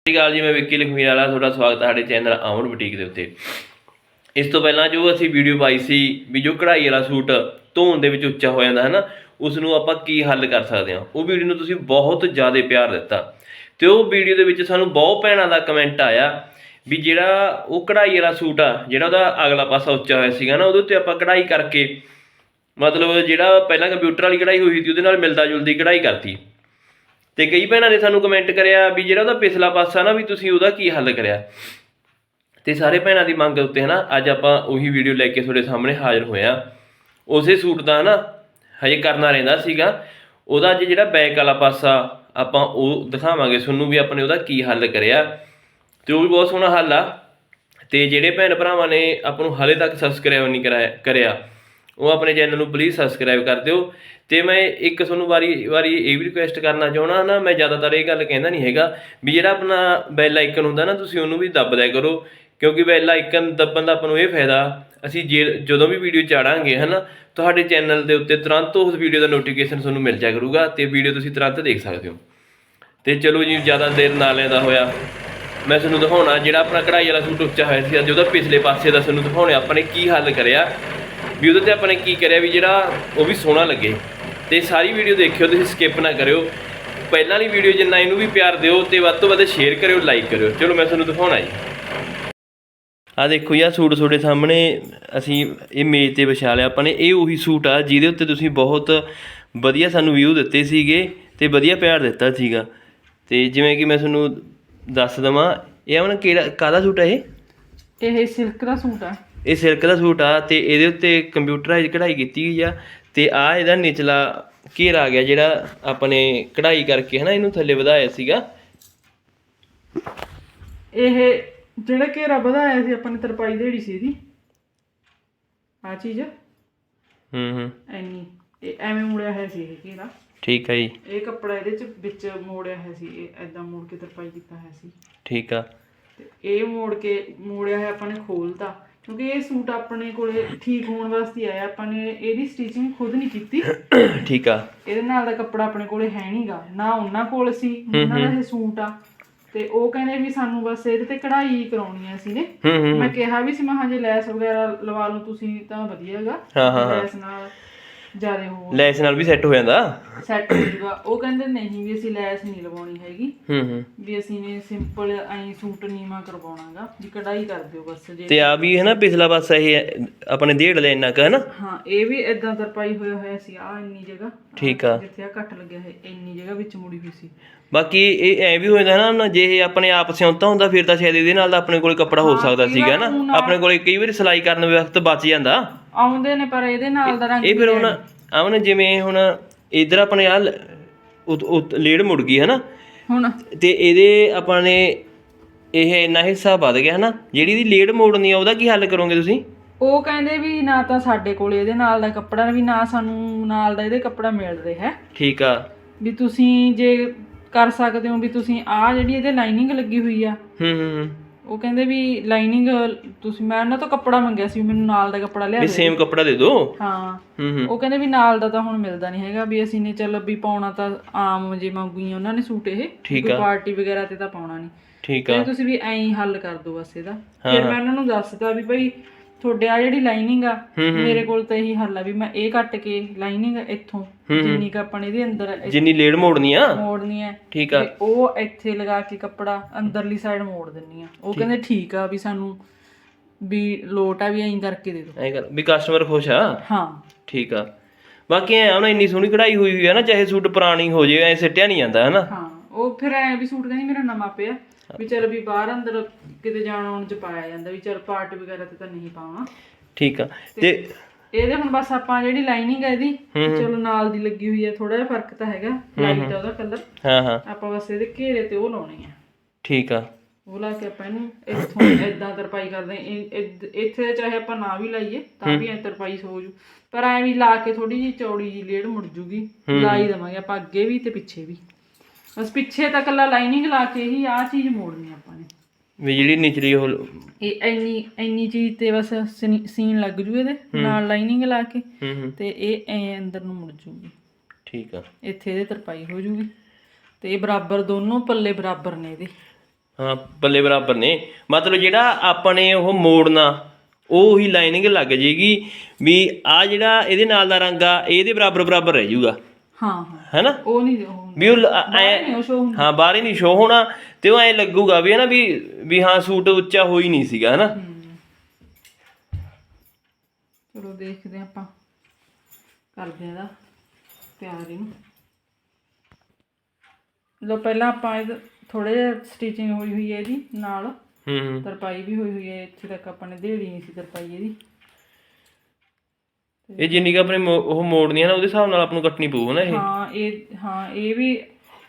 ਸਤਿ ਸ਼੍ਰੀ ਅਕਾਲ ਜੀ, ਮੈਂ ਵਿੱਕੀ ਲਖਮੀਰ ਵਾਲਾ ਤੁਹਾਡਾ ਸਵਾਗਤ ਹੈ ਸਾਡੇ ਚੈਨਲ ਆਮਨ ਬੁਟੀਕ ਦੇ ਉੱਤੇ। ਇਸ ਤੋਂ ਪਹਿਲਾਂ ਜੋ ਅਸੀਂ ਵੀਡੀਓ ਪਾਈ ਸੀ ਵੀ ਜੋ ਕਢਾਈ ਵਾਲਾ ਸੂਟ ਧੋਣ ਦੇ ਵਿੱਚ ਉੱਚਾ ਹੋ ਜਾਂਦਾ ਹੈ ਨਾ ਉਸ ਨੂੰ ਆਪਾਂ ਕੀ ਹੱਲ ਕਰ ਸਕਦੇ ਹਾਂ? ਉਹ ਵੀਡੀਓ ਨੂੰ ਤੁਸੀਂ ਬਹੁਤ ਜ਼ਿਆਦਾ ਪਿਆਰ ਦਿੱਤਾ। ਤੇ ਉਹ ਵੀਡੀਓ ਦੇ ਵਿੱਚ ਸਾਨੂੰ ਬਹੁਤ ਭੈਣਾਂ ਦਾ ਕਮੈਂਟ ਆਇਆ ਵੀ ਜਿਹੜਾ ਉਹ ਕਢਾਈ ਵਾਲਾ ਸੂਟ ਆ, ਜਿਹੜਾ ਉਹਦਾ ਅਗਲਾ ਪਾਸਾ ਉੱਚਾ ਹੋਇਆ ਸੀਗਾ ਨਾ, ਉਹਦੇ ਉੱਤੇ ਆਪਾਂ ਕਢਾਈ ਕਰਕੇ, ਮਤਲਬ ਜਿਹੜਾ ਪਹਿਲਾਂ ਕੰਪਿਊਟਰ ਵਾਲੀ ਕਢਾਈ ਹੋਈ ਸੀ, ਉਹਦੇ ਨਾਲ ਮਿਲਦਾ ਜੁਲਦੀ ਕਢਾਈ ਕਰਤੀ। ਤੇ ਕਈ ਭੈਣਾਂ ਨੇ ਸਾਨੂੰ ਕਮੈਂਟ ਕਰਿਆ ਵੀ ਜਿਹੜਾ ਉਹਦਾ ਪਿਛਲਾ ਪਾਸਾ ਨਾ ਵੀ ਤੁਸੀਂ ਉਹਦਾ ਕੀ ਹੱਲ ਕਰਿਆ। ਤੇ ਸਾਰੇ ਭੈਣਾਂ ਦੀ ਮੰਗ ਉੱਤੇ ਹਨਾ, ਅੱਜ ਆਪਾਂ ਉਹੀ ਵੀਡੀਓ ਲੈ ਕੇ ਤੁਹਾਡੇ ਸਾਹਮਣੇ ਹਾਜ਼ਰ ਹੋਏ ਆ ਉਸੇ ਸੂਟ ਦਾ ਨਾ ਹਜੇ ਕਰਨਾ ਰਹਿੰਦਾ ਸੀਗਾ। ਉਹਦਾ ਅੱਜ ਜਿਹੜਾ ਬੈਕ ਵਾਲਾ ਪਾਸਾ ਆਪਾਂ ਉਹ ਦਿਖਾਵਾਂਗੇ ਤੁਹਾਨੂੰ ਵੀ ਆਪਣੇ ਉਹਦਾ ਕੀ ਹੱਲ ਕਰਿਆ। ਤੇ ਉਹ ਵੀ ਬਹੁਤ ਸੋਹਣਾ ਹੱਲ ਆ। ਤੇ ਜਿਹੜੇ ਭੈਣ ਭਰਾਵਾਂ ਨੇ ਆਪਾਂ ਨੂੰ ਹਾਲੇ ਤੱਕ ਸਬਸਕ੍ਰਾਈਬ ਨਹੀਂ ਕਰਾਇਆ ਕਰਿਆ ਉਹ ਆਪਣੇ ਚੈਨਲ ਨੂੰ ਪਲੀਜ਼ ਸਬਸਕ੍ਰਾਈਬ ਕਰ ਦਿਓ। ਤੇ ਮੈਂ ਇੱਕ ਤੁਹਾਨੂੰ ਵਾਰੀ ਵਾਰੀ ਇਹ ਵੀ ਰਿਕੁਐਸਟ ਕਰਨਾ ਚਾਹਣਾ ਨਾ, ਮੈਂ ਜ਼ਿਆਦਾਤਰ ਇਹ ਗੱਲ ਕਹਿੰਦਾ ਨਹੀਂ ਹੈਗਾ ਵੀ ਜਿਹੜਾ ਆਪਣਾ ਬੈਲ ਆਈਕਨ ਹੁੰਦਾ ਨਾ, ਤੁਸੀਂ ਉਹਨੂੰ ਵੀ ਦੱਬ ਦਿਆ ਕਰੋ। ਕਿਉਂਕਿ ਬੈਲ ਆਈਕਨ ਦੱਬਣ ਦਾ ਆਪਾਂ ਨੂੰ ਇਹ ਫਾਇਦਾ, ਅਸੀਂ ਜੇ ਜਦੋਂ ਵੀ ਵੀਡੀਓ ਚਾੜਾਂਗੇ, ਹਨਾ, ਤੁਹਾਡੇ ਚੈਨਲ ਦੇ ਉੱਤੇ ਤੁਰੰਤ ਉਸ ਵੀਡੀਓ ਦਾ ਨੋਟੀਫਿਕੇਸ਼ਨ ਤੁਹਾਨੂੰ ਮਿਲ ਜਾਇਆ ਕਰੂਗਾ ਤੇ ਵੀਡੀਓ ਤੁਸੀਂ ਤੁਰੰਤ ਦੇਖ ਸਕਦੇ ਹੋ। ਤੇ ਚਲੋ ਜੀ, ਜ਼ਿਆਦਾ ਦੇਰ ਨਾ ਲੈਂਦਾ ਹੋਇਆ, ਮੈਂ ਤੁਹਾਨੂੰ ਦਿਖਾਉਣਾ, ਜਿਹੜਾ ਆਪਣਾ ਕਢਾਈ ਵਾਲਾ ਸੂਟ ਉੱਚਾ ਹੋਇਆ ਸੀ, ਅੱਜ ਉਹਦਾ ਪਿਛਲੇ ਪਾਸੇ ਦਾ ਤੁਹਾਨੂੰ ਦਿਖਾਉਣਾ, ਆਪਾਂ ਨੇ ਕੀ ਹੱਲ ਕਰਿਆ। ਵੀ ਉਹਦੇ ਤੇ ਆਪਾਂ ਨੇ ਕੀ ਕਰਿਆ ਵੀ ਜਿਹੜਾ ਉਹ ਵੀ ਸੋਹਣਾ ਲੱਗੇ। ਤੇ ਸਾਰੀ ਵੀਡੀਓ ਦੇਖਿਓ, ਤੁਸੀਂ ਸਕਿਪ ਨਾ ਕਰਿਓ। ਪਹਿਲਾਂ ਵਾਲੀ ਵੀਡੀਓ ਜਿੰਨਾ ਇਹਨੂੰ ਵੀ ਪਿਆਰ ਦਿਓ ਤੇ ਵੱਧ ਤੋਂ ਵੱਧ ਸ਼ੇਅਰ ਕਰਿਓ ਲਾਈਕ ਕਰਿਓ। ਚਲੋ, ਮੈਂ ਤੁਹਾਨੂੰ ਦਿਖਾਉਣਾ ਜੀ। ਆ ਦੇਖੋ ਯਾ ਸੂਟ ਤੁਹਾਡੇ ਸਾਹਮਣੇ ਅਸੀਂ ਇਹ ਮੇਜ਼ ਤੇ ਵਿਛਾ ਲਿਆ। ਆਪਾਂ ਨੇ ਇਹ ਉਹੀ ਸੂਟ ਆ, ਜਿਹਦੇ ਉੱਤੇ ਤੁਸੀਂ ਬਹੁਤ ਵਧੀਆ ਸਾਨੂੰ ਵਿਊ ਦਿੱਤੇ ਸੀਗੇ ਤੇ ਵਧੀਆ ਪਿਆਰ ਦਿੱਤਾ ਸੀਗਾ। ਤੇ ਜਿਵੇਂ ਕਿ ਮੈਂ ਤੁਹਾਨੂੰ ਦੱਸ ਦਵਾਂ, ਇਹ ਆਪਣਾ ਕਿਹੜਾ, ਕਾਹਦਾ ਸੂਟ ਆ ਇਹ? ਇਹ ਸਿਲਕ ਦਾ ਸੂਟ ਆ। ਇਹ ਸਿਲਕ ਦਾ ਸੂਟ ਆ ਤੇ ਇਹਦੇ ਉੱਤੇ ਕੰਪਿਊਟਰਾਈਜ਼ ਕਢਾਈ ਕੀਤੀ ਗਈ ਆ ਤੇ ਆ ਇਹਦਾ ਨਿਚਲਾ ਘੇਰਾ ਆ ਗਿਆ ਜਿਹੜਾ ਆਪਣੇ ਕਢਾਈ ਕਰਕੇ ਹਨਾ ਇਹਨੂੰ ਥੱਲੇ ਵਧਾਇਆ ਸੀਗਾ। ਇਹ ਜਿਹੜਾ ਘੇਰਾ ਵਧਾਇਆ ਸੀ ਆਪਾਂ ਨੇ ਤਰਪਾਈ ਦੇੜੀ ਸੀ ਇਹਦੀ। ਆ ਚੀਜ਼। ਹੂੰ ਹੂੰ। ਐਨੀ ਇਹ ਐਵੇਂ ਮੁੜਿਆ ਹੋਇਆ ਸੀ ਇਹ ਘੇਰਾ। ਠੀਕ ਆ ਜੀ। ਇਹ ਕੱਪੜਾ ਇਹਦੇ ਚ ਵਿੱਚ ਮੋੜਿਆ ਹੋਇਆ ਸੀ ਇਹ ਐਦਾਂ ਮੋੜ ਕੇ ਤਰਪਾਈ ਕੀਤਾ ਹੋਇਆ ਸੀ। ਠੀਕ ਆ। ਤੇ ਇਹ ਮੋੜ ਕੇ ਮੋੜਿਆ ਹੋਇਆ ਆਪਾਂ ਨੇ ਖੋਲਤਾ। ਕਿਉਂਕਿ ਇਹ ਸੂਟ ਆਪਣੇ ਕੋਲੇ ਠੀਕ ਹੋਣ ਵਾਸਤੇ ਆਇਆ ਆਪਾਂ ਨੇ ਇਹਦੀ ਸਟਿਚਿੰਗ ਖੁਦ ਨਹੀਂ ਕੀਤੀ। ਠੀਕ ਆ। ਇਹਦੇ ਨਾਲ ਦਾ ਕੱਪੜਾ ਆਪਣੇ ਕੋਲੇ ਹੈ ਨਹੀਂਗਾ ਨਾ ਉਹਨਾਂ ਕੋਲ ਸੀ ਉਹਨਾਂ ਦਾ ਇਹ ਸੂਟ ਆ। ਤੇ ਉਹ ਕਹਿੰਦੇ ਵੀ ਸਾਨੂੰ ਬਸ ਇਹਦੇ ਤੇ ਕਢਾਈ ਕਰਾਉਣੀ ਆ ਸੀ ਨੇ। ਮੈਂ ਕਿਹਾ ਵੀ ਸੀ ਜੇ ਲੈਸ ਵਗੈਰਾ ਲਵਾ ਲਓ ਤੁਸੀਂ ਤਾਂ ਵਧੀਆ ਹੈਗਾ ਹਾਂ ਹਾਂ। ਲੈਸ ਨਾਲ। ਜ਼ਿਆਦਾ ਹੋ ਲੈਸ ਨਾਲ ਵੀ ਸੈੱਟ ਹੋ ਜਾਂਦਾ? ਸੈੱਟ ਹੋ ਜਾਊਗਾ। ਉਹ ਕਹਿੰਦੇ ਨਹੀਂ ਵੀ ਅਸੀਂ ਲੈਸ ਨਹੀਂ ਲਵਾਉਣੀ ਹੈਗੀ। ਹੂੰ ਹੂੰ। ਵੀ ਅਸੀਂ ਨੇ ਸਿੰਪਲ ਐਂ ਸੂਟ ਨੀਵਾ ਕਰਵਾਉਣਾਗਾ। ਵੀ ਕਢਾਈ ਕਰ ਦਿਓ ਬਸ ਜੇ ਤੇ ਆ ਵੀ ਹੈ ਨਾ ਪਿਛਲਾ ਪਾਸਾ ਇਹ ਆਪਣੇ ਡੇਢ ਲੈ ਇੰਨਾ ਕੁ ਹੈ ਨਾ? ਹਾਂ ਇਹ ਵੀ ਇਦਾਂ ਤਰਪਾਈ ਹੋਇਆ ਹੋਇਆ ਸੀ। ਆ ਇੰਨੀ ਜਗ੍ਹਾ। ਠੀਕ ਆ। ਜਿੱਥੇ ਆ ਕੱਟ ਲੱਗਿਆ ਹੈ ਇੰਨੀ ਜਗ੍ਹਾ ਵਿੱਚ ਮੁੜੀ ਹੋਈ ਸੀ। ਬਾਕੀ ਇਹ ਐ ਵੀ ਹੋ ਜਾਂਦਾ ਨਾ ਜੇ ਇਹ ਆਪਣੇ ਆਪ ਸਿਉਂਤਾ ਹੁੰਦਾ ਫਿਰ ਤਾਂ ਸ਼ਾਇਦ ਇਹਦੇ ਨਾਲ ਤਾਂ ਆਪਣੇ ਕੋਲ ਕੱਪੜਾ ਹੋ ਸਕਦਾ ਸੀਗਾ ਨਾ? ਆਪਣੇ ਕੋਲ ਕਈ ਵਾਰੀ ਸਿਲਾਈ ਕਰਨ ਵਕਤ ਬਚ ਜਾਂਦਾ। ਆਉਂਦੇ ਨੇ ਪਰ ਇਹਦੇ ਨਾਲ ਦਾ ਰੰਗ ਇਹ ਫਿਰ ਹੁਣ ਆਵਨ ਜਿਵੇਂ ਹੁਣ ਇਧਰ ਆਪਣੇ ਆ ਲੇੜ ਮੁੜ ਗਈ ਹੈ ਨਾ ਹੁਣ ਤੇ ਇਹਦੇ ਆਪਾਂ ਨੇ ਇਹ ਇੰਨਾ ਹਿੱਸਾ ਵੱਧ ਗਿਆ ਹੈ ਨਾ ਜਿਹੜੀ ਇਹਦੀ ਲੇੜ ਮੋੜਨੀ ਆ ਉਹਦਾ ਕੀ ਹੱਲ ਕਰੋਗੇ ਤੁਸੀਂ? ਉਹ ਕਹਿੰਦੇ ਵੀ ਨਾ ਤਾਂ ਸਾਡੇ ਕੋਲ ਇਹਦੇ ਨਾਲ ਦਾ ਕੱਪੜਾ ਵੀ ਨਾ ਸਾਨੂੰ ਨਾਲ ਦਾ ਇਹਦੇ ਕੱਪੜਾ ਮਿਲ ਰਿਹਾ ਹੈ। ਠੀਕ ਆ। ਵੀ ਤੁਸੀਂ ਜੇ ਕਰ ਸਕਦੇ ਹੋ ਵੀ ਤੁਸੀਂ ਆ ਜਿਹੜੀ ਇਹਦੇ ਲਾਈਨਿੰਗ ਲੱਗੀ ਹੋਈ ਆ ਹੂੰ ਹੂੰ। ਉਹ ਕਹਿੰਦੇ ਵੀ ਲਾਈਨਿੰਗ ਤੁਸੀਂ ਮੈਂ ਉਹਨਾਂ ਤੋਂ ਕੱਪੜਾ ਮੰਗਿਆ ਸੀ ਵੀ ਮੈਨੂੰ ਨਾਲ ਦਾ ਕੱਪੜਾ ਲਿਆ ਵੀ ਦਿਓ। ਸੇਮ ਕੱਪੜਾ ਦੇ ਦਿਓ? ਹਾਂ। ਹੂੰ ਹੂੰ। ਉਹ ਕਹਿੰਦੇ ਵੀ ਨਾਲ ਦਾ ਤਾਂ ਹੁਣ ਮਿਲਦਾ ਨਹੀਂ ਹੈਗਾ ਵੀ ਅਸੀਂ ਨੇ ਚੱਲ ਵੀ ਪਾਉਣਾ ਤਾਂ ਆਮ ਜੇ ਮੰਗੂਈ ਉਹਨਾਂ ਨੇ ਸੂਟ ਇਹ ਠੀਕ ਕੋਈ ਆ। ਪਾਰਟੀ ਵਗੈਰਾ ਤੇ ਤਾਂ ਪਾਉਣਾ ਨਹੀਂ। ਠੀਕ ਆ। ਕਹਿੰਦੇ ਤੁਸੀਂ ਵੀ ਐਂ ਹੀ ਹੱਲ ਕਰ ਦਿਓ ਬਸ ਇਹਦਾ। ਫਿਰ ਮੈਂ ਉਹਨਾਂ ਨੂੰ ਦੱਸਦਾ ਵੀ ਭਾਈ ਤੁਹਾਡੇ ਆ ਜਿਹੜੀ ਲਾਈਨਿੰਗ ਆ ਮੇਰੇ ਕੋਲ ਤਾਂ ਇਹੀ ਹੱਲ ਆ ਵੀ ਮੈਂ ਇਹ ਕੱਟ ਕੇ ਲਾਈਨਿੰਗ ਇੱਥੋਂ ਜਿੰਨੀ ਕ ਆਪਾਂ ਨੇ ਇਹਦੇ ਅੰਦਰ ਜਿੰਨੀ ਲੇੜ ਮੋੜਨੀ ਆ। ਮੋੜਨੀ ਹੈ ਠੀਕ ਆ। ਉਹ ਇੱਥੇ ਲਗਾ ਕੇ ਕੱਪੜਾ ਅੰਦਰਲੀ ਸਾਈਡ ਮੋੜ ਦਿੰਨੀ ਆ। ਉਹ ਕਹਿੰਦੇ ਠੀਕ ਆ ਵੀ ਸਾਨੂੰ ਵੀ ਲੋਟ ਆ ਵੀ ਐਂ ਕਰਕੇ ਦੇ ਦਿਓ। ਐਂ ਕਰ ਵੀ ਕਸਟਮਰ ਖੁਸ਼ ਆ। ਹਾਂ। ਠੀਕ ਆ। ਬਾਕੀ ਐ ਨਾ ਇੰਨੀ ਸੋਹਣੀ ਕਢਾਈ ਹੋਈ ਹੋਈ ਆ ਨਾ ਚਾਹੇ ਸੂਟ ਪੁਰਾਣੀ ਹੋ ਜੇ ਐ ਸਿੱਟਿਆ ਨਹੀਂ ਜਾਂਦਾ ਹੈ ਨਾ ਹਾਂ ਉਹ ਫਿਰ ਐ ਵੀ ਸੂਟ ਕਹਿੰਦੀ ਮੇਰਾ ਨਵਾਂ ਪਿਆ। ਵੀ ਚਲ ਵੀ ਬਾਹਰ ਅੰਦਰ ਕਿਤੇ ਜਾਣ ਆਉਣ ਚ ਪਾਇਆ ਜਾਂਦਾ ਵੀ ਚਲ ਪਾਰਟੀ ਵਗੈਰਾ ਤੇ ਤਾਂ ਨਹੀਂ ਪਾਵਾਂ। ਠੀਕ ਆ। ਤੇ ਇਹਦੇ ਹੁਣ ਬਸ ਆਪਾਂ ਜਿਹੜੀ ਲਾਈਨਿੰਗ ਹੈ ਇਹਦੀ ਚਲੋ ਨਾਲ ਦੀ ਲੱਗੀ ਹੋਈ ਹੈ ਥੋੜਾ ਜਿਹਾ ਫ਼ਰਕ ਤਾਂ ਹੈਗਾ ਲਾਈਟ ਆ ਉਹਦਾ ਕਲਰ ਹਾਂ ਹਾਂ। ਆਪਾਂ ਬਸ ਇਹਦੇ ਘੇਰੇ ਤੇ ਉਹ ਲਾਉਣੀ ਆ। ਠੀਕ ਆ। ਉਹ ਲਾ ਕੇ ਆਪਾਂ ਇਹਨੂੰ ਇੱਥੋਂ ਇਦਾਂ ਤਰਪਾਈ ਕਰਦੇ ਇੱਥੇ ਚਾਹੇ ਆਪਾਂ ਨਾ ਵੀ ਲਾਈਏ ਤਾਂ ਵੀ ਐ ਤਰਪਾਈ ਹੋ ਜੂ। ਪਰ ਐ ਵੀ ਲਾ ਕੇ ਥੋੜੀ ਜਿਹੀ ਚੌੜੀ ਜੀ ਲੇੜ ਮੁੜ ਜੂਗੀ। ਲਾਈ ਦਵਾਂਗੇ ਆਪਾਂ ਅੱਗੇ ਵੀ ਤੇ ਪਿੱਛੇ ਵੀ। ਬਸ ਪਿੱਛੇ ਤਾਂ ਕੱਲਾ ਲਾਈਨਿੰਗ ਲਾ ਕੇ ਹੀ ਆਹ ਚੀਜ਼ ਮੋੜਨੀ ਆਪਾਂ ਨੇ। ਵੀ ਜਿਹੜੀ ਨਿਚਲੀ ਉਹ ਇਹ ਇੰਨੀ ਇੰਨੀ ਚੀਜ਼ ਤੇ ਬਸ ਸਨੀ- ਸੀਨ ਲੱਗ ਜੂ ਇਹਦੇ ਨਾਲ ਲਾਈਨਿੰਗ ਲਾ ਕੇ ਹੂੰ ਹੂੰ। ਤੇ ਇਹ ਐ ਅੰਦਰ ਨੂੰ ਮੁੜ ਜੂਗੀ। ਠੀਕ ਆ। ਇੱਥੇ ਇਹਦੇ ਤਰਪਾਈ ਹੋ ਜੂਗੀ। ਤੇ ਇਹ ਬਰਾਬਰ ਦੋਨੋਂ ਪੱਲੇ ਬਰਾਬਰ ਨੇ ਇਹਦੇ। ਹਾਂ ਪੱਲੇ ਬਰਾਬਰ ਨੇ। ਮਤਲਬ ਜਿਹੜਾ ਆਪਣੇ ਉਹ ਮੋੜਨਾ ਉਹ ਹੀ ਲਾਈਨਿੰਗ ਲੱਗ ਜੇਗੀ ਵੀ ਆ ਜਿਹੜਾ ਇਹਦੇ ਨਾਲ ਦਾ ਰੰਗ ਆ ਇਹਦੇ ਬਰਾਬਰ ਬਰਾਬਰ ਰਹਿ ਜਾਊਗਾ ਹਾਂ ਹੈਨਾ? ਉਹ ਨਹੀਂ ਉਹ ਵੀ ਉਹ ਐ ਹਾਂ ਬਾਹਰ ਹੀ ਨਹੀਂ ਸ਼ੋ ਹੋਣਾ ਤੇ ਉਹ ਐ ਲੱਗੂਗਾ ਵੀ ਹਨਾ ਵੀ ਵੀ ਹਾਂ ਸੂਟ ਉੱਚਾ ਹੋ ਹੀ ਨਹੀਂ ਸੀਗਾ ਹਨਾ? ਚਲੋ ਦੇਖਦੇ ਹਾਂ ਆਪਾਂ। ਕਰਦੇ ਹਾਂ ਇਹਦਾ ਤਿਆਰ ਇਹਨੂੰ। ਲੋ ਪਹਿਲਾਂ ਆਪਾਂ ਇਹ ਥੋੜੇ ਜਿਹਾ ਸਟਿਚਿੰਗ ਹੋਈ ਹੋਈ ਹੈ ਇਹਦੀ ਨਾਲ। ਹੂੰ ਹੂੰ। ਤਰਪਾਈ ਵੀ ਹੋਈ ਹੋਈ ਹੈ ਇੱਥੇ ਤੱਕ ਆਪਾਂ ਨੇ ਦੇੜੀ ਨਹੀਂ ਸੀ ਤਰਪਾਈ ਇਹਦੀ। ਇਹ ਜਿੰਨੀ ਕੁ ਆਪਣੇ ਮੋ- ਉਹ ਮੋੜਨੀ ਹੈ ਨਾ ਉਹਦੇ ਹਿਸਾਬ ਨਾਲ ਆਪ ਨੂੰ ਕੱਟਣੀ ਪਊ ਨਾ ਇਹ। ਹਾਂ ਇਹ ਹਾਂ ਇਹ ਵੀ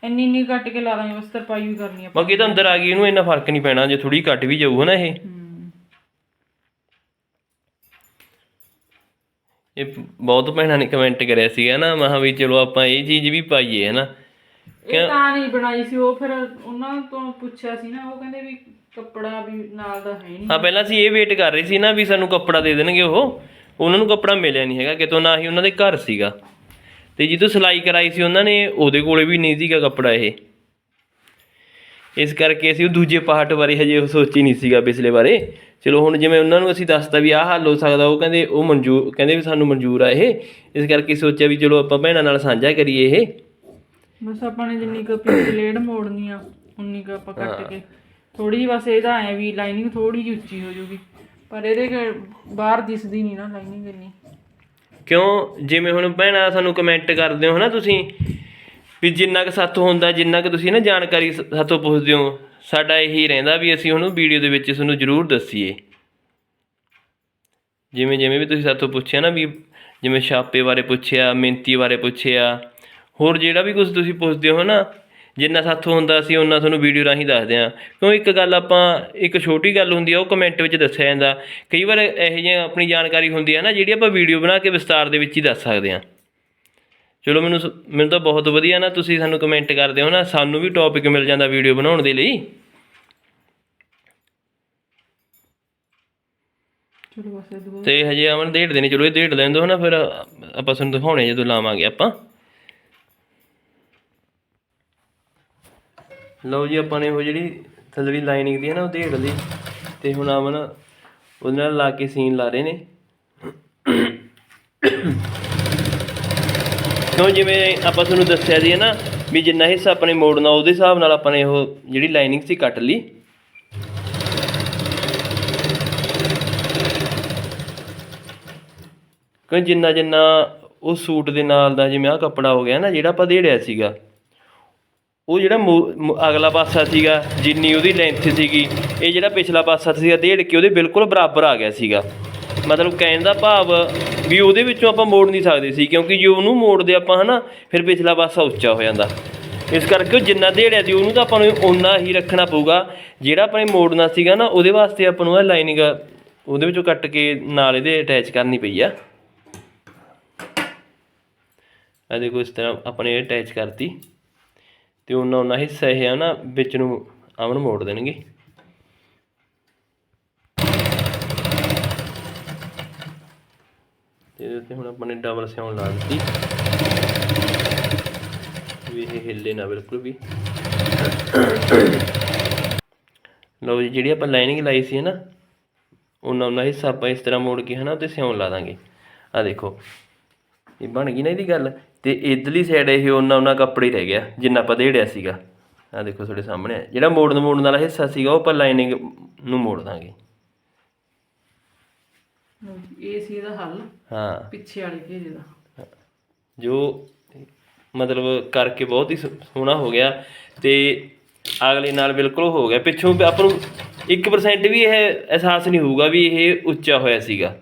ਇੰਨੀ ਇੰਨੀ ਕੱਟ ਕੇ ਲਾ ਦਾਂਗੇ ਬਸ ਤਰਪਾਈ ਵੀ ਕਰਨੀ ਆਪਾਂ। ਬਾਕੀ ਤਾਂ ਅੰਦਰ ਆ ਗਈ ਇਹਨੂੰ ਇੰਨਾ ਫ਼ਰਕ ਨਹੀਂ ਪੈਣਾ ਜੇ ਥੋੜੀ ਕੱਟ ਵੀ ਜਾਊ ਹਨਾ ਇਹ। ਹੂੰ। ਇਹ ਬਹੁਤ ਭੈਣਾਂ ਨੇ ਕਮੈਂਟ ਕਰਿਆ ਸੀਗਾ ਨਾ ਮਹਾ ਵੀ ਚਲੋ ਆਪਾਂ ਇਹ ਚੀਜ਼ ਵੀ ਪਾਈਏ ਹਨਾ। ਇਹ ਤਾਂ ਨਹੀਂ ਬਣਾਈ ਸੀ ਉਹ ਫਿਰ ਉਹਨਾਂ ਤੋਂ ਪੁੱਛਿਆ ਸੀ ਨਾ ਉਹ ਕਹਿੰਦੇ ਵੀ ਕੱਪੜਾ ਵੀ ਨਾਲ ਦਾ ਹੈ ਨਹੀਂ ਹਾਂ ਪਹਿਲਾਂ ਅਸੀਂ ਇਹ ਵੇਟ ਕਰ ਰਹੇ ਸੀ ਨਾ ਵੀ ਸਾਨੂੰ ਕੱਪੜਾ ਦੇ ਦੇਣਗੇ ਉਹ। ਉਹਨਾਂ ਨੂੰ ਕੱਪੜਾ ਮਿਲਿਆ ਨਹੀਂ ਹੈਗਾ ਕਿਤੋਂ ਨਾ ਹੀ ਉਹਨਾਂ ਦੇ ਘਰ ਸੀਗਾ। ਤੇ ਜਦੋਂ ਸਿਲਾਈ ਕਰਾਈ ਸੀ ਉਹਨਾਂ ਨੇ ਉਹਦੇ ਕੋਲੇ ਵੀ ਨਹੀਂ ਸੀਗਾ ਕੱਪੜਾ ਇਹ। ਇਸ ਕਰਕੇ ਅਸੀਂ ਉਹ ਦੂਜੇ ਪਾਰਟ ਬਾਰੇ ਹਜੇ ਉਹ ਸੋਚੀ ਨਹੀਂ ਸੀਗਾ ਪਿਛਲੇ ਬਾਰੇ। ਚਲੋ ਹੁਣ ਜਿਵੇਂ ਉਹਨਾਂ ਨੂੰ ਅਸੀਂ ਦੱਸਤਾ ਵੀ ਆਹ ਹੱਲ ਹੋ ਸਕਦਾ ਉਹ ਕਹਿੰਦੇ ਉਹ ਮਨਜ਼ੂਰ ਕਹਿੰਦੇ ਵੀ ਸਾਨੂੰ ਮਨਜ਼ੂਰ ਆ ਇਹ। ਇਸ ਕਰਕੇ ਸੋਚਿਆ ਵੀ ਚਲੋ ਆਪਾਂ ਭੈਣਾਂ ਨਾਲ ਸਾਂਝਾ ਕਰੀਏ ਇਹ। ਬਸ ਆਪਾਂ ਨੇ ਜਿੰਨੀ ਕੁ ਪਿੱਛੇ ਲੇਡ ਮੋੜਨੀ ਆ ਉਨੀ ਕੁ ਆਪਾਂ ਕੱਟ ਕੇ। ਥੋੜੀ ਜਿਹੀ ਬਸ ਇਹਦਾ ਐ ਵੀ ਲਾਈਨਿੰਗ ਥੋੜੀ ਜਿਹੀ ਉੱਚੀ ਹੋ ਜੂਗੀ ਪਰ ਇਹਦੇ ਕਿ ਬਾਹਰ ਦਿਸਦੀ ਨਹੀਂ ਨਾ ਲਾਈਨਿੰਗ ਇੰਨੀ। ਕਿਉਂ? ਜਿਵੇਂ ਹੁਣ ਭੈਣਾਂ ਸਾਨੂੰ ਕਮੈਂਟ ਕਰਦੇ ਹੋ ਹਨਾ ਤੁਸੀਂ, ਵੀ ਜਿੰਨਾ ਕੁ ਸਾਥੋਂ ਹੁੰਦਾ, ਜਿੰਨਾ ਕੁ ਤੁਸੀਂ ਨਾ ਜਾਣਕਾਰੀ ਸ- ਸਾਥੋਂ ਪੁੱਛਦੇ ਹੋ, ਸਾਡਾ ਇਹੀ ਰਹਿੰਦਾ ਵੀ ਅਸੀਂ ਉਹਨੂੰ ਵੀਡੀਓ ਦੇ ਵਿੱਚ ਤੁਹਾਨੂੰ ਜ਼ਰੂਰ ਦੱਸੀਏ। ਜਿਵੇਂ ਜਿਵੇਂ ਵੀ ਤੁਸੀਂ ਸਾਥੋਂ ਪੁੱਛਿਆ ਨਾ ਵੀ, ਜਿਵੇਂ ਛਾਪੇ ਬਾਰੇ ਪੁੱਛਿਆ ਮਿਹਨਤੀ ਬਾਰੇ ਪੁੱਛਿਆ, ਹੋਰ ਜਿਹੜਾ ਵੀ ਕੁਝ ਤੁਸੀਂ ਪੁੱਛਦੇ ਹੋ ਨਾ ਜਿੰਨਾ ਸਾਥੋਂ ਹੁੰਦਾ ਅਸੀਂ ਉਹਨਾਂ ਤੁਹਾਨੂੰ ਵੀਡੀਓ ਰਾਹੀਂ ਦੱਸਦੇ ਹਾਂ। ਕਿਉਂ ਇੱਕ ਗੱਲ ਆਪਾਂ ਇੱਕ ਛੋਟੀ ਗੱਲ ਹੁੰਦੀ ਆ ਉਹ ਕਮੈਂਟ ਵਿੱਚ ਦੱਸਿਆ ਜਾਂਦਾ। ਕਈ ਵਾਰ ਇਹੋ ਜਿਹੀਆਂ ਆਪਣੀ ਜਾਣਕਾਰੀ ਹੁੰਦੀ ਆ ਨਾ ਜਿਹੜੀ ਆਪਾਂ ਵੀਡੀਓ ਬਣਾ ਕੇ ਵਿਸਤਾਰ ਦੇ ਵਿੱਚ ਹੀ ਦੱਸ ਸਕਦੇ ਹਾਂ। ਚਲੋ ਮੈਨੂੰ ਮੈਨੂੰ ਤਾਂ ਬਹੁਤ ਵਧੀਆ ਨਾ ਤੁਸੀਂ ਸਾਨੂੰ ਕਮੈਂਟ ਕਰਦੇ ਹੋ ਨਾ ਸਾਨੂੰ ਵੀ ਟੌਪਿਕ ਮਿਲ ਜਾਂਦਾ ਵੀਡੀਓ ਬਣਾਉਣ ਦੇ ਲਈ। ਤੇ ਹਜੇ ਅਮਨ ਡੇਢ ਨੇ ਚਲੋ ਇਹ ਡੇਢ ਲੈਣ ਦੋ ਨਾ ਫਿਰ ਆਪਾਂ ਤੁਹਾਨੂੰ ਦਿਖਾਉਣੇ ਜਦੋਂ ਲਾਵਾਂਗੇ ਆਪਾਂ। ਲਓ ਜੀ, ਆਪਾਂ ਨੇ ਉਹ ਜਿਹੜੀ ਥੱਲੜੀ ਲਾਈਨਿੰਗ ਦੀ ਹੈ ਨਾ, ਉਹ ਡੇਢ ਲਈ। ਤੇ ਹੁਣ ਅਮਨ ਉਹਦੇ ਨਾਲ ਲਾ ਕੇ ਸੀਨ ਲਾ ਰਹੇ ਨੇ। ਕਿਉਂ ਜਿਵੇਂ ਆਪਾਂ ਤੁਹਾਨੂੰ ਦੱਸਿਆ ਸੀ ਨਾ, ਵੀ ਜਿੰਨਾ ਹਿੱਸਾ ਆਪਣੇ ਮੋੜਨਾ ਉਹਦੇ ਹਿਸਾਬ ਨਾਲ ਆਪਾਂ ਨੇ ਉਹ ਜਿਹੜੀ ਲਾਈਨਿੰਗ ਸੀ ਕੱਟ ਲਈ। ਕਿਉਂ ਜਿੰਨਾ ਜਿੰਨਾ ਉਹ ਸੂਟ ਦੇ ਨਾਲ ਦਾ ਜਿਵੇਂ ਆਹ ਕੱਪੜਾ ਹੋ ਗਿਆ ਨਾ, ਜਿਹੜਾ ਆਪਾਂ ਦੇੜਿਆ ਸੀਗਾ। ਉਹ ਜਿਹੜਾ ਮੂ- ਮੂ- ਅਗਲਾ ਪਾਸਾ ਸੀਗਾ, ਜਿੰਨੀ ਉਹਦੀ ਲੈਂਥ ਸੀਗੀ, ਇਹ ਜਿਹੜਾ ਪਿਛਲਾ ਪਾਸਾ ਸੀਗਾ ਦੇੜ ਕੇ, ਉਹਦੇ ਬਿਲਕੁਲ ਬਰਾਬਰ ਆ ਗਿਆ ਸੀਗਾ। ਮਤਲਬ ਕਹਿਣ ਦਾ ਭਾਵ ਵੀ ਉਹਦੇ ਵਿੱਚੋਂ ਆਪਾਂ ਮੋੜ ਨਹੀਂ ਸਕਦੇ ਸੀ, ਕਿਉਂਕਿ ਜੇ ਉਹਨੂੰ ਮੋੜਦੇ ਆਪਾਂ ਹਨਾ, ਫਿਰ ਪਿਛਲਾ ਪਾਸਾ ਉੱਚਾ ਹੋ ਜਾਂਦਾ। ਇਸ ਕਰਕੇ ਉਹ ਜਿੰਨਾ ਦੇੜਿਆ ਸੀ ਉਹਨੂੰ ਤਾਂ ਆਪਾਂ ਨੂੰ ਓਨਾ ਹੀ ਰੱਖਣਾ ਪਊਗਾ, ਜਿਹੜਾ ਆਪਣੇ ਮੋੜਨਾ ਸੀਗਾ ਨਾ, ਉਹਦੇ ਵਾਸਤੇ ਆਪਾਂ ਨੂੰ ਇਹ ਲਾਈਨਿੰਗ ਉਹਦੇ ਵਿੱਚੋਂ ਕੱਟ ਕੇ ਨਾਲ ਇਹਦੇ ਅਟੈਚ ਕਰਨੀ ਪਈ ਆ। ਆ ਦੇਖੋ, ਇਸ ਤਰ੍ਹਾਂ ਆਪਣੇ ਇਹ ਅਟੈਚ ਕਰਤੀ। ਤੇ ਉਹਨਾਂ ਉਹਨਾਂ ਹਿੱਸਾ ਇਹ ਆ ਨਾ ਵਿੱਚ ਨੂੰ ਅਮਨ ਮੋੜ ਦੇਣਗੇ। ਇਹਦੇ ਉੱਤੇ ਹੁਣ ਆਪਾਂ ਨੇ ਡਬਲ ਸਿਉਣ ਲਾ ਦਿੱਤੀ। ਵੀ ਇਹ ਹਿੱਲੇ ਨਾ ਬਿਲਕੁਲ ਵੀ। ਲਓ ਜੀ, ਜਿਹੜੀ ਆਪਾਂ ਲਾਈਨਿੰਗ ਲਾਈ ਸੀ ਹੈ ਨਾ, ਉਹਨਾਂ ਉਹਨਾਂ ਹਿੱਸਾ ਆਪਾਂ ਇਸ ਤਰ੍ਹਾਂ ਮੋੜ ਕੇ ਹਨਾ ਤੇ ਸਿਉਣ ਲਾ ਦਾਂਗੇ। ਆ ਦੇਖੋ, ਇਹ ਬਣ ਗਈ ਨਾ ਇਹਦੀ ਗੱਲ। ਤੇ ਇਧਰਲੀ ਸਾਈਡ ਇਹ ਉਹਨਾਂ ਉਹਨਾਂ ਕੱਪੜੇ ਰਹਿ ਗਿਆ ਜਿੰਨਾ ਆਪਾਂ ਦੇੜਿਆ ਸੀਗਾ। ਆ ਦੇਖੋ ਤੁਹਾਡੇ ਸਾਹਮਣੇ ਹੈ। ਜਿਹੜਾ ਮੋੜਨ ਮੋੜਨ ਵਾਲਾ ਹਿੱਸਾ ਸੀਗਾ ਉਹ ਆਪਾਂ ਲਾਈਨਿੰਗ ਨੂੰ ਮੋੜ ਦਾਂਗੇ। ਲਓ ਜੀ, ਇਹ ਸੀ ਇਹਦਾ ਹੱਲ ਹਾਂ। ਪਿੱਛੇ ਵਾਲੇ ਘੇਰੇ ਦਾ। ਜੋ ਮਤਲਬ ਕਰਕੇ ਬਹੁਤ ਹੀ ਸੋਹਣਾ ਹੋ ਗਿਆ ਤੇ ਅਗਲੇ ਨਾਲ ਬਿਲਕੁਲ ਹੋ ਗਿਆ। ਪਿੱਛੋਂ ਆਪਾਂ ਨੂੰ 1% ਵੀ ਇਹ ਅਹਿਸਾਸ ਨਹੀਂ ਹੋਊਗਾ ਵੀ ਇਹ ਉੱਚਾ ਹੋਇਆ ਸੀਗਾ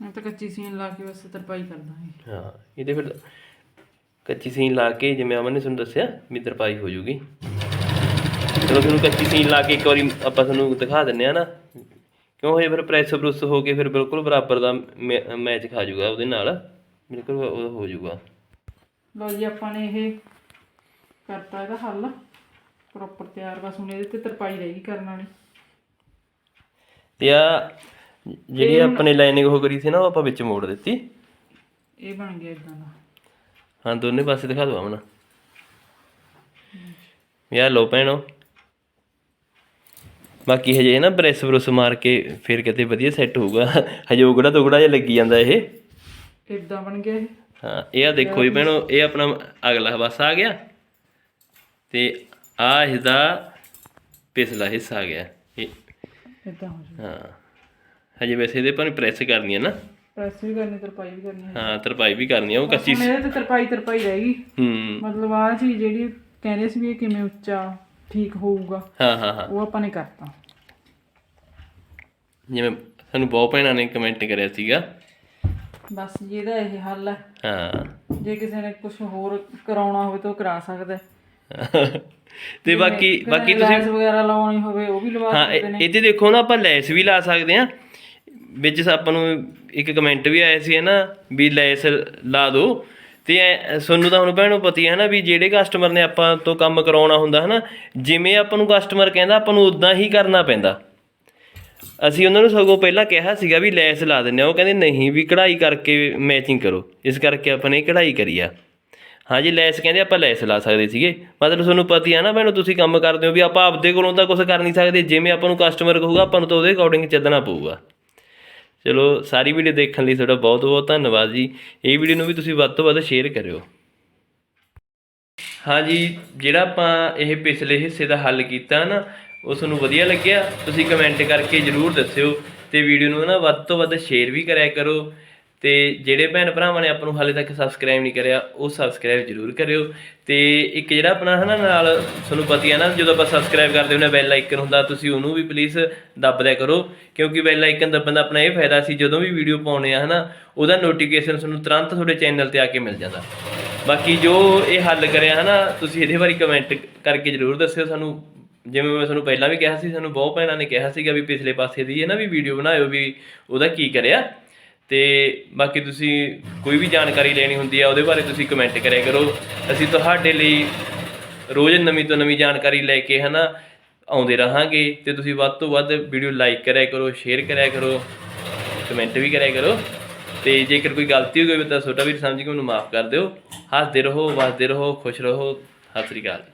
ਮੈਂ ਤਾਂ ਕੱਚੀ ਸੀਨ ਲਾ ਕੇ ਬਸ ਤਰਪਾਈ ਕਰ ਦਾਂਗੇ ਹਾਂ ਇਹਦੇ ਫਿਰ ਕੱਚੀ ਸੀਨ ਲਾ ਕੇ ਜਿਵੇਂ ਅਮਨ ਨੇ ਤੁਹਾਨੂੰ ਦੱਸਿਆ ਵੀ ਤਰਪਾਈ ਹੋ ਜੂਗੀ। ਚਲੋ ਤੁਹਾਨੂੰ ਕੱਚੀ ਸੀਨ ਲਾ ਕੇ ਇੱਕ ਵਾਰੀ ਆਪਾਂ ਤੁਹਾਨੂੰ ਦਿਖਾ ਦਿੰਨੇ ਆ ਨਾ। ਕਿਉਂ ਇਹ ਫਿਰ ਪ੍ਰੈਸ ਪ੍ਰੂਸ ਹੋ ਕੇ ਫਿਰ ਬਿਲਕੁਲ ਬਰਾਬਰ ਦਾ ਮੈਚ ਖਾ ਜੂਗਾ ਉਹਦੇ ਨਾਲ। ਬਿਲਕੁਲ ਉਹ ਹੋ ਜੂਗਾ। ਲਓ ਜੀ ਆਪਾਂ ਨੇ ਇਹ ਕਰਤਾ ਇਹਦਾ ਹੱਲ। ਪ੍ਰੋਪਰ ਤਿਆਰ ਬਸ ਹੁਣ ਇਹਦੇ ਤੇ ਤਰਪਾਈ ਰਹੇਗੀ ਕਰਨ ਵਾਲੀ। ਤੇ ਆ ਜਿਹੜੀ ਆਪਣੇ ਲਾਈਨਿੰਗ ਹੋ ਕਰੀ ਸੀ ਨਾ ਉਹ ਆਪਾਂ ਵਿੱਚ ਮੋੜ ਦਿੱਤੀ। ਇਹ ਬਣ ਗਿਆ ਇਦਾਂ ਦਾ। ਹਾਂ ਦੋਨੇ ਪਾਸੇ ਦਿਖਾ ਅਮਨ। ਵੀ ਆਹ ਲਓ ਭੈਣੋ। ਬਾਕੀ ਹਜੇ ਨਾ ਬ੍ਰੈਸ ਬਰੁਸ ਮਾਰ ਕੇ ਫਿਰ ਕਿਤੇ ਵਧੀਆ ਸੈੱਟ ਹੋਊਗਾ। ਹਜੇ ਉਗੜਾ ਤੁਗੜਾ ਜਿਹਾ ਲੱਗੀ ਜਾਂਦਾ ਇਹ। ਇਦਾਂ ਬਣ ਗਿਆ ਇਹ। ਹਾਂ ਇਹ ਆ ਦੇਖੋ ਜੀ ਭੈਣੋ ਇਹ ਆਪਣਾ ਅਗਲਾ ਪਾਸਾ ਆ ਗਿਆ। ਤੇ ਆ ਇਸਦਾ ਪਿਛਲਾ ਹਿੱਸਾ ਆ ਗਿਆ। ਇਹ ਇਦਾਂ ਹੋ ਜਾਊ। ਹਾਂ। ਹਜੇ ਵੈਸੇ ਇਹਦੇ ਪਰ ਪ੍ਰੈਸ ਕਰਨੀ ਹੈ ਨਾ। ਪ੍ਰੈਸ ਵੀ ਕਰਨੀ ਤਰਪਾਈ ਵੀ ਕਰਨੀ ਹੈ ਹਾਂ ਤਰਪਾਈ ਵੀ ਕਰਨੀ ਆ ਉਹ ਕੱਚੀ ਇਹਦੇ ਤੇ ਤਰਪਾਈ ਤਰਪਾਈ ਰਹਿ ਗਈ। ਹੂੰ। ਮਤਲਬ ਆ ਚੀਜ਼ ਜਿਹੜੀ ਕਹਿੰਦੇ ਸੀ ਵੀ ਇਹ ਕਿਵੇਂ ਉੱਚਾ ਠੀਕ ਹੋਊਗਾ ਹਾਂ ਹਾਂ ਹਾਂ। ਉਹ ਆਪਾਂ ਨੇ ਕਰਤਾ। ਜਿਵੇਂ ਸਾਨੂੰ ਬਹੁਤ ਭੈਣਾਂ ਨੇ ਕਮੈਂਟ ਕਰਿਆ ਸੀਗਾ। ਬਸ ਜੀ ਇਹਦਾ ਇਹ ਹੱਲ ਹੈ। ਹਾਂ। ਜੇ ਕਿਸੇ ਨੇ ਕੁਝ ਹੋਰ ਕਰਾਉਣਾ ਹੋਵੇ ਤਾਂ ਉਹ ਕਰਾ ਸਕਦਾ ਹੈ। ਤੇ ਬਾਕੀ ਬਾਕੀ ਤੁਸੀਂ ਲੈਸ ਵਗੈਰਾ ਲਾਉਣੀ ਹੋਵੇ ਉਹ ਵੀ ਲਵਾ ਹਾਂ ਇਹ- ਇਹਦੇ ਦੇਖੋ ਨਾ ਆਪਾਂ ਲੈਸ ਵੀ ਲਾ ਸਕਦੇ ਆ ਵਿੱਚ ਆਪਾਂ ਨੂੰ ਇੱਕ ਕਮੈਂਟ ਵੀ ਆਇਆ ਸੀ ਨਾ, ਵੀ ਲੈਸ ਲਾ ਦਿਓ ਤੇ ਤੁਹਾਨੂੰ ਤਾਂ ਹੁਣ ਭੈਣੋ ਪਤੀ ਹੈ ਨਾ ਵੀ ਜਿਹੜੇ ਕਸਟਮਰ ਨੇ ਆਪਾਂ ਤੋਂ ਕੰਮ ਕਰਾਉਣਾ ਹੁੰਦਾ ਹੈ ਨਾ, ਜਿਵੇਂ ਆਪਾਂ ਨੂੰ ਕਸਟਮਰ ਕਹਿੰਦਾ, ਆਪਾਂ ਨੂੰ ਉਦਾਂ ਹੀ ਕਰਨਾ ਪੈਂਦਾ। ਅਸੀਂ ਉਹਨਾਂ ਨੂੰ ਸਗੋਂ ਪਹਿਲਾਂ ਕਿਹਾ ਸੀਗਾ ਵੀ ਲੈਸ ਲਾ ਦਿੰਨੇ ਆ ਉਹ ਕਹਿੰਦੇ, ਨਹੀਂ, ਵੀ ਕਢਾਈ ਕਰਕੇ ਮੈਚਿੰਗ ਕਰੋ। ਇਸ ਕਰਕੇ ਆਪਾਂ ਨੇ ਕਢਾਈ ਕਰੀ ਆ। ਹਾਂਜੀ ਲੈਸ ਕਹਿੰਦੇ, ਆਪਾਂ ਲੈਸ ਲਾ ਸਕਦੇ ਸੀਗੇ। ਮਤਲਬ ਤੁਹਾਨੂੰ ਪਤੀ ਹੀ ਆ ਨਾ ਭੈਣੋ, ਤੁਸੀਂ ਕੰਮ ਕਰਦੇ ਹੋ ਵੀ ਆਪਾਂ ਆਪਦੇ ਕੋਲੋਂ ਤਾਂ ਕੁਝ ਕਰ ਨਹੀਂ ਸਕਦੇ। ਜਿਵੇਂ ਆਪਾਂ ਨੂੰ ਕਸਟਮਰ ਕਹੂਗਾ, ਆਪਾਂ ਨੂੰ ਤਾਂ ਉਹਦੇ ਅਕੋਰਡਿੰਗ ਚੱਲਣਾ ਪਊਗਾ। ਚਲੋ ਸਾਰੀ ਵੀਡੀਓ ਦੇਖਣ ਲਈ ਤੁਹਾਡਾ ਬਹੁਤ ਬਹੁਤ ਧੰਨਵਾਦ ਜੀ। ਇਹ ਵੀਡੀਓ ਨੂੰ ਵੀ ਤੁਸੀਂ ਵੱਧ ਤੋਂ ਵੱਧ ਸ਼ੇਅਰ ਕਰਿਓ। ਹਾਂਜੀ, ਜਿਹੜਾ ਆਪਾਂ ਇਹ ਪਿਛਲੇ ਹਿੱਸੇ ਦਾ ਹੱਲ ਕੀਤਾ ਨਾ, ਉਹ ਤੁਹਾਨੂੰ ਵਧੀਆ ਲੱਗਿਆ, ਤੁਸੀਂ ਕਮੈਂਟ ਕਰਕੇ ਜਰੂਰ ਦੱਸਿਓ ਤੇ ਵੀਡੀਓ ਨੂੰ ਨਾ ਵੱਧ ਤੋਂ ਵੱਧ ਸ਼ੇਅਰ ਵੀ ਕਰਿਆ ਕਰੋ। ਤੇ ਜਿਹੜੇ ਭੈਣ ਭਰਾਵਾਂ ਨੇ ਆਪਾਂ ਨੂੰ ਹਾਲੇ ਤੱਕ ਸਬਸਕ੍ਰਾਈਬ ਨਹੀਂ ਕਰਿਆ, ਉਹ ਸਬਸਕ੍ਰਾਈਬ ਜਰੂਰ ਕਰਿਓ। ਤੇ ਇੱਕ ਜਿਹੜਾ ਆਪਣਾ ਹਨਾ ਨਾਲ ਤੁਹਾਨੂੰ ਪਤਾ ਹੀ ਹੈ ਨਾ, ਜਦੋਂ ਆਪਾਂ ਸਬਸਕ੍ਰਾਈਬ ਕਰਦੇ ਹੁੰਦੇ ਬੈਲ ਆਈਕਨ ਹੁੰਦਾ, ਤੁਸੀਂ ਉਹਨੂੰ ਵੀ ਪਲੀਜ਼ ਦੱਬ ਦਿਆ ਕਰੋ। ਕਿਉਂਕਿ ਬੈਲ ਆਈਕਨ ਦੱਬਣ ਦਾ ਆਪਣਾ ਇਹ ਫਾਇਦਾ ਸੀ, ਜਦੋਂ ਵੀ ਵੀਡੀਓ ਪਾਉਣੇ ਆ ਹਨਾ, ਉਹਦਾ ਨੋਟੀਫਿਕੇਸ਼ਨ ਤੁਹਾਨੂੰ ਤੁਰੰਤ ਤੁਹਾਡੇ ਚੈਨਲ ਤੇ ਆ ਕੇ ਮਿਲ ਜਾਂਦਾ। ਬਾਕੀ ਜੋ ਇਹ ਹੱਲ ਕਰਿਆ ਹਨਾ, ਤੁਸੀਂ ਇਹਦੇ ਬਾਰੇ ਕਮੈਂਟ ਕਰਕੇ ਜਰੂਰ ਦੱਸਿਓ ਸਾਨੂੰ। ਜਿਵੇਂ ਮੈਂ ਤੁਹਾਨੂੰ ਪਹਿਲਾਂ ਵੀ ਕਿਹਾ ਸੀ, ਸਾਨੂੰ ਬਹੁਤ ਭੈਣਾਂ ਨੇ ਕਿਹਾ ਸੀਗਾ ਵੀ ਪਿਛਲੇ ਪਾਸੇ ਦੀ ਹੈ ਨਾ ਵੀ ਵੀਡੀਓ ਬਣਾਇਓ ਵੀ ਉਹਦਾ ਕੀ ਕਰਿਆ। ਅਤੇ ਬਾਕੀ ਤੁਸੀਂ ਕੋਈ ਵੀ ਜਾਣਕਾਰੀ ਲੈਣੀ ਹੁੰਦੀ ਆ, ਉਹਦੇ ਬਾਰੇ ਤੁਸੀਂ ਕਮੈਂਟ ਕਰਿਆ ਕਰੋ। ਅਸੀਂ ਤੁਹਾਡੇ ਲਈ ਰੋਜ਼ ਨਵੀਂ ਤੋਂ ਨਵੀਂ ਜਾਣਕਾਰੀ ਲੈ ਕੇ ਹੈ ਨਾ ਆਉਂਦੇ ਰਹਾਂਗੇ ਅਤੇ ਤੁਸੀਂ ਵੱਧ ਤੋਂ ਵੱਧ ਵੀਡੀਓ ਲਾਈਕ ਕਰਿਆ ਕਰੋ ਸ਼ੇਅਰ ਕਰਿਆ ਕਰੋ ਕਮੈਂਟ ਵੀ ਕਰਿਆ ਕਰੋ। ਅਤੇ ਜੇਕਰ ਕੋਈ ਗਲਤੀ ਹੋ ਗਈ ਤਾਂ ਛੋਟਾ ਵੀਰ ਸਮਝ ਕੇ ਉਹਨੂੰ ਮਾਫ ਕਰ ਦਿਓ। ਹੱਸਦੇ ਰਹੋ, ਵਸਦੇ ਰਹੋ, ਖੁਸ਼ ਰਹੋ। ਸਤਿ ਸ੍ਰੀ ਅਕਾਲ।